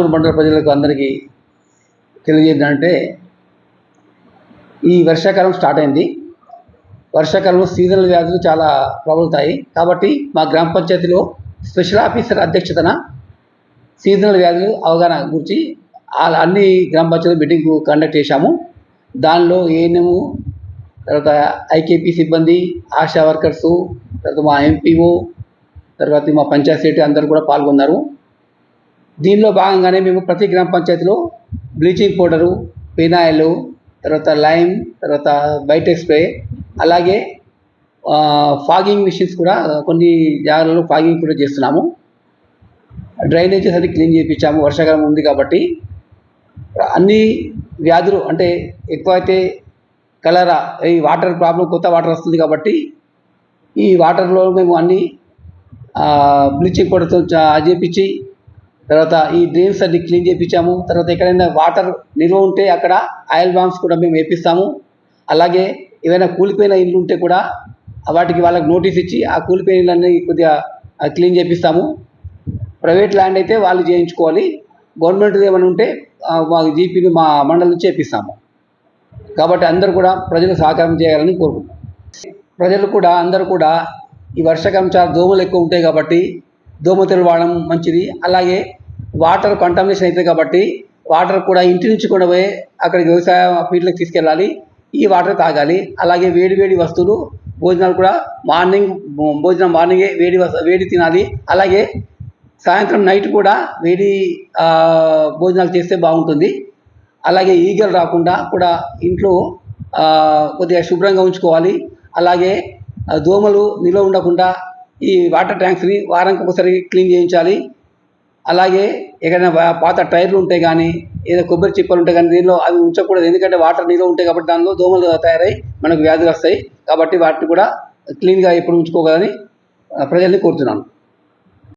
నాగపూర్ మండల ప్రజలకు అందరికీ తెలియజేద్దంటే ఈ వర్షాకాలం స్టార్ట్ అయింది. వర్షాకాలంలో సీజనల్ వ్యాధులు చాలా ప్రబలుతాయి. కాబట్టి మా గ్రామ పంచాయతీలో స్పెషల్ ఆఫీసర్ అధ్యక్షతన సీజనల్ వ్యాధులు అవగాహన గురించి అన్ని గ్రామ పంచాయతీ మీటింగ్ కండక్ట్ చేశాము. దానిలో ఏఎన్ఎం తర్వాత ఐకేపీ సిబ్బంది ఆశా వర్కర్సు తర్వాత మా ఎంపీఓ తర్వాత మా పంచాయతీ అందరూ కూడా పాల్గొన్నారు. దీనిలో భాగంగానే మేము ప్రతి గ్రామ పంచాయతీలో బ్లీచింగ్ పౌడరు ఫినాయిల్ తర్వాత లైమ్ తర్వాత బయటెక్ స్ప్రే అలాగే ఫాగింగ్ మిషన్స్ కూడా కొన్ని జాగాలలో ఫాగింగ్ కూడా చేస్తున్నాము. డ్రైనేజెస్ అది క్లీన్ చేయించాము. వర్షాకాలం ఉంది కాబట్టి అన్ని వ్యాధులు అంటే ఎక్కువైతే కలరా ఈ వాటర్ ప్రాబ్లం కొత్త వాటర్ వస్తుంది కాబట్టి ఈ వాటర్లో మేము అన్ని బ్లీచింగ్ పౌడర్తో చేపించి తర్వాత ఈ డ్రైన్స్ అన్ని క్లీన్ చేయించాము తర్వాత ఎక్కడైనా వాటర్ నిల్వ ఉంటే అక్కడ ఆయిల్ బాంబ్స్ కూడా మేము వేపిస్తాము. అలాగే ఏవైనా కూలిపోయిన ఇల్లు ఉంటే కూడా వాటికి వాళ్ళకి నోటీస్ ఇచ్చి ఆ కూలిపోయిన ఇళ్ళన్నీ కొద్దిగా క్లీన్ చేపిస్తాము. ప్రైవేట్ ల్యాండ్ అయితే వాళ్ళు చేయించుకోవాలి. గవర్నమెంట్ ఏమైనా ఉంటే మా జీపీని మా మండలి నుంచి చేపిస్తాము కాబట్టి అందరూ కూడా ప్రజలు సహకారం చేయాలని కోరుకుంటున్నాం. ప్రజలు కూడా అందరూ కూడా ఈ వర్షాకాలం చాలా దోమలు ఎక్కువ ఉంటాయి కాబట్టి దోమతెరలు వాడడం మంచిది. అలాగే వాటర్ కంటామినేషన్ అవుతుంది కాబట్టి వాటర్ కూడా ఇంటి నుంచి కూడా పోయి అక్కడికి వ్యవసాయ ఫీల్డ్కి తీసుకెళ్ళాలి. ఈ వాటర్ తాగాలి. అలాగే వేడి వేడి వస్తువులు భోజనాలు కూడా మార్నింగ్ భోజనం మార్నింగే వేడి వేడి తినాలి. అలాగే సాయంత్రం నైట్ కూడా వేడి భోజనాలు చేస్తే బాగుంటుంది. అలాగే ఈగలు రాకుండా కూడా ఇంట్లో కొద్దిగా శుభ్రంగా ఉంచుకోవాలి. అలాగే దోమలు నిల్వ ఉండకుండా ఈ వాటర్ ట్యాంక్స్ని వారానికి ఒకసారి క్లీన్ చేయించాలి. అలాగే ఎక్కడైనా పాత టైర్లు ఉంటాయి కానీ ఏదో కొబ్బరి చిప్పలు ఉంటాయి కానీ దీనిలో అవి ఉంచకూడదు. ఎందుకంటే వాటర్ నీళ్ళు ఉంటాయి కాబట్టి దానిలో దోమలు తయారై మనకు వ్యాధులు వస్తాయి. కాబట్టి వాటిని కూడా క్లీన్గా ఎప్పుడు ఉంచుకోగలని ప్రజల్ని కోరుతున్నాను.